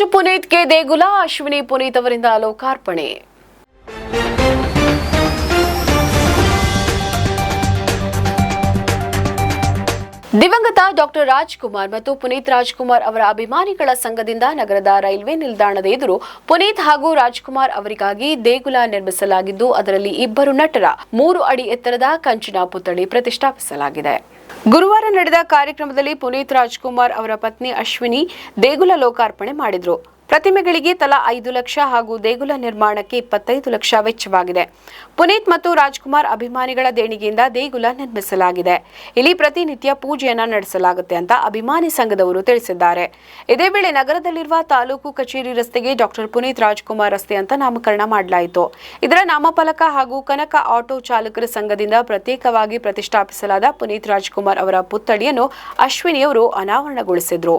ರಾಜ್ ಪುನೀತ್ಗೆ ದೇಗುಲ, ಅಶ್ವಿನಿ ಪುನೀತ್ ಅವರಿಂದ ಲೋಕಾರ್ಪಣೆ. ದಿವಂಗತ ಡಾಕ್ಟರ್ ರಾಜ್ಕುಮಾರ್ ಮತ್ತು ಪುನೀತ್ ರಾಜ್ಕುಮಾರ್ ಅವರ ಅಭಿಮಾನಿಗಳ ಸಂಘದಿಂದ ನಗರದ ರೈಲ್ವೆ ನಿಲ್ದಾಣದ ಎದುರು ಪುನೀತ್ ಹಾಗೂ ರಾಜ್ಕುಮಾರ್ ಅವರಿಗಾಗಿ ದೇಗುಲ ನಿರ್ಮಿಸಲಾಗಿದ್ದು, ಅದರಲ್ಲಿ ಇಬ್ಬರು ನಟರ ಮೂರು ಅಡಿ ಎತ್ತರದ ಕಂಚಿನ ಪುತ್ಥಳಿ ಪ್ರತಿಷ್ಠಾಪಿಸಲಾಗಿದೆ. ಗುರುವಾರ ನಡೆದ ಕಾರ್ಯಕ್ರಮದಲ್ಲಿ ಪುನೀತ್ ರಾಜ್ಕುಮಾರ್ ಅವರ ಪತ್ನಿ ಅಶ್ವಿನಿ ದೇಗುಲ ಲೋಕಾರ್ಪಣೆ ಮಾಡಿದ್ರು. ಪ್ರತಿಮೆಗಳಿಗೆ ತಲಾ ಐದು ಲಕ್ಷ ಹಾಗೂ ದೇಗುಲ ನಿರ್ಮಾಣಕ್ಕೆ ಇಪ್ಪತ್ತೈದು ಲಕ್ಷ ವೆಚ್ಚವಾಗಿದೆ. ಪುನೀತ್ ಮತ್ತು ರಾಜ್ಕುಮಾರ್ ಅಭಿಮಾನಿಗಳ ದೇಣಿಗೆಯಿಂದ ದೇಗುಲ ನಿರ್ಮಿಸಲಾಗಿದೆ. ಇಲ್ಲಿ ಪ್ರತಿನಿತ್ಯ ಪೂಜೆಯನ್ನ ನಡೆಸಲಾಗುತ್ತೆ ಅಂತ ಅಭಿಮಾನಿ ಸಂಘದವರು ತಿಳಿಸಿದ್ದಾರೆ. ಇದೇ ವೇಳೆ ನಗರದಲ್ಲಿರುವ ತಾಲೂಕು ಕಚೇರಿ ರಸ್ತೆಗೆ ಡಾಕ್ಟರ್ ಪುನೀತ್ ರಾಜ್ಕುಮಾರ್ ರಸ್ತೆ ಅಂತ ನಾಮಕರಣ ಮಾಡಲಾಯಿತು. ಇದರ ನಾಮಫಲಕ ಹಾಗೂ ಕನಕ ಆಟೋ ಚಾಲಕರ ಸಂಘದಿಂದ ಪ್ರತ್ಯೇಕವಾಗಿ ಪ್ರತಿಷ್ಠಾಪಿಸಲಾದ ಪುನೀತ್ ರಾಜ್ಕುಮಾರ್ ಅವರ ಪುತ್ಥಳಿಯನ್ನು ಅಶ್ವಿನಿಯವರು ಅನಾವರಣಗೊಳಿಸಿದ್ರು.